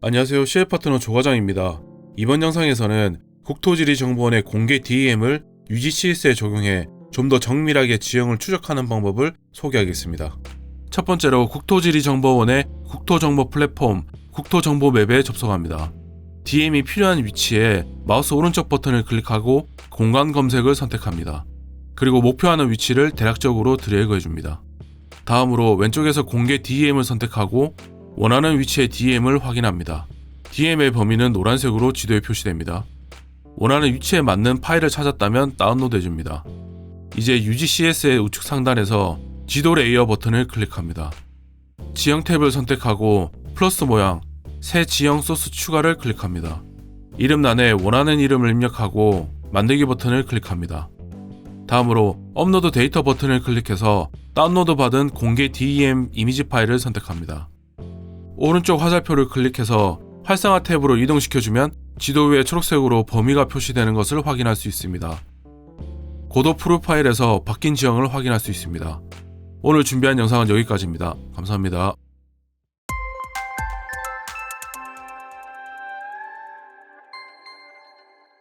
안녕하세요. CF 파트너 조과장입니다. 이번 영상에서는 국토지리정보원의 공개 DEM을 UGCS에 적용해 좀 더 정밀하게 지형을 추적하는 방법을 소개하겠습니다. 첫 번째로 국토지리정보원의 국토정보 플랫폼 국토정보맵에 접속합니다. DM이 필요한 위치에 마우스 오른쪽 버튼을 클릭하고 공간 검색을 선택합니다. 그리고 목표하는 위치를 대략적으로 드래그 해줍니다. 다음으로 왼쪽에서 공개 DM을 선택하고 원하는 위치의 DM을 확인합니다. DM의 범위는 노란색으로 지도에 표시됩니다. 원하는 위치에 맞는 파일을 찾았다면 다운로드 해줍니다. 이제 UGCS의 우측 상단에서 지도 레이어 버튼을 클릭합니다. 지형 탭을 선택하고 플러스 모양, 새 지형 소스 추가를 클릭합니다. 이름란에 원하는 이름을 입력하고 만들기 버튼을 클릭합니다. 다음으로 업로드 데이터 버튼을 클릭해서 다운로드 받은 공개 DEM 이미지 파일을 선택합니다. 오른쪽 화살표를 클릭해서 활성화 탭으로 이동시켜주면 지도 위에 초록색으로 범위가 표시되는 것을 확인할 수 있습니다. 고도 프로파일에서 바뀐 지형을 확인할 수 있습니다. 오늘 준비한 영상은 여기까지입니다. 감사합니다.